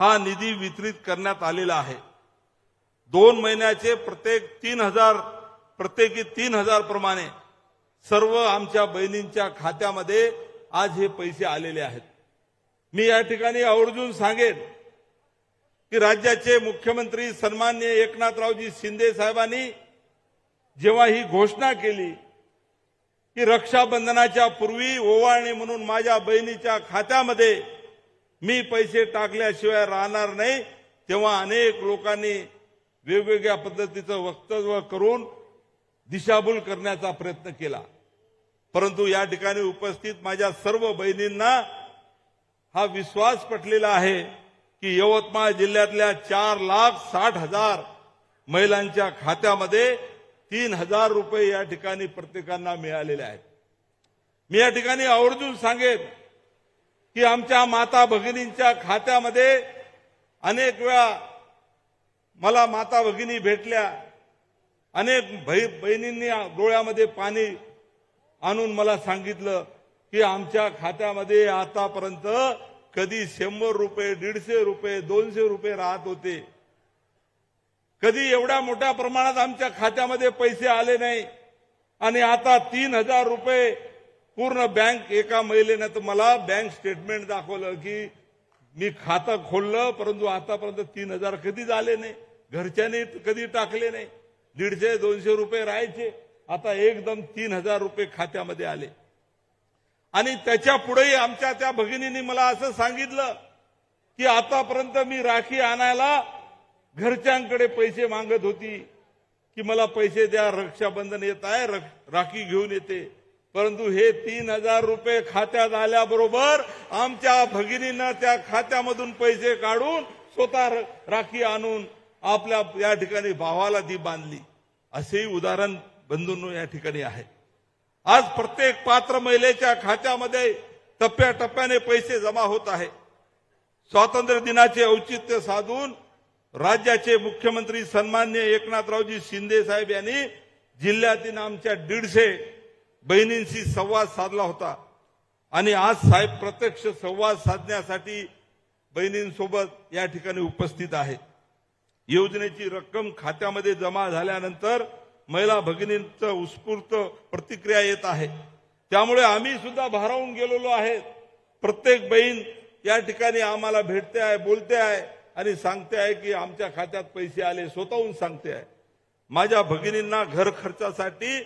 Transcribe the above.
हा निधी वितरित करण्यात आलेला आहे. दोन महिन्याचे प्रत्येक तीन हजार प्रत्येकी तीन हजार प्रमाणे सर्व आमच्या बहिणींच्या खात्यामध्ये आज हे पैसे आलेले आहेत. मी या ठिकाणी आवर्जून सांगेन की राज्याचे मुख्यमंत्री सन्मान्य एकनाथरावजी शिंदे साहेबांनी जेव्हा ही घोषणा केली की रक्षाबंधनाच्या पूर्वी ओवाळणी म्हणून माझ्या बहिणीच्या खात्यामध्ये मी पैसे टाकल्याशिवाय राहणार नाही तेव्हा अनेक लोकांनी वेगवेगळ्या पद्धतीचं वक्तव्य करून दिशाभूल करण्याचा प्रयत्न केला. परंतु या ठिकाणी उपस्थित माझ्या सर्व बहिणींना हा विश्वास पटलेला आहे की यवतमाळ जिल्ह्यातल्या चार लाख साठ हजार महिलांच्या खात्यामध्ये तीन हजार रुपये या ठिकाणी प्रत्येकांना मिळालेले आहेत. मी या ठिकाणी आवर्जून सांगेन की आमच्या माता भगिनींच्या खात्यामध्ये अनेक वेळा मला माता भगिनी भेटल्या. अनेक भाई बहिणींनी डोळ्यामध्ये पाणी आणून मला सांगितलं की आमच्या खात्यामध्ये आतापर्यंत कधी शंभर रुपये दीडशे रुपये दोनशे रुपये राहत होते. कधी एवढ्या मोठ्या प्रमाणात आमच्या खात्यामध्ये पैसे आले नाही. आणि आता तीन हजार रुपये पूर्ण बँक एका महिलेनं तर मला बँक स्टेटमेंट दाखवलं की मी खातं खोललं परंतु आतापर्यंत तीन हजार कधी झाले नाही घरच्यांनी कधी टाकले नाही दीडशे दोनशे रुपये राहायचे आता एकदम तीन हजार रुपये खात्यामध्ये आले. आणि त्याच्या पुढेही आमच्या त्या भगिनींनी मला असं सांगितलं की आतापर्यंत मी राखी आणायला घरच्यांकडे पैसे मागत होती की मला पैसे द्या रक्षाबंधन येत आहे रक- राखी घेऊन येते. परंतु हे तीन हजार रुपये खात्यात आल्याबरोबर आमच्या भगिनीनं त्या खात्यामधून पैसे काढून स्वतः राखी आणून आपल्या या ठिकाणी भावाला ती बांधली. असेही उदाहरण बंधूंनो या ठिकाणी आहे. आज प्रत्येक पात्र महिलेच्या खात्यामध्ये टप्प्याटप्प्याने पैसे जमा होत आहे. स्वातंत्र्य दिनाचे औचित्य साधून राज्याचे मुख्यमंत्री सन्मान्य एकनाथरावजी शिंदे साहेब यांनी जिल्ह्यातील आमच्या दीडशे बहिणींशी संवाद साधला होता. आणि आज साहेब प्रत्यक्ष संवाद साधण्यासाठी बहिणींसोबत या ठिकाणी उपस्थित आहेत योजनेची रक्कम खात्यामध्ये जमा झाल्यानंतर महिला भगिनींचं उत्स्फूर्त प्रतिक्रिया येत आहे. त्यामुळे आम्ही सुद्धा भारावून गेलेलो आहेत प्रत्येक बहीण या ठिकाणी आम्हाला भेटते आहे बोलते आहे आणि सांगते आहे की आमच्या खात्यात पैसे आले स्वतःहून सांगते आहे माझ्या भगिनींना घर खर्चासाठी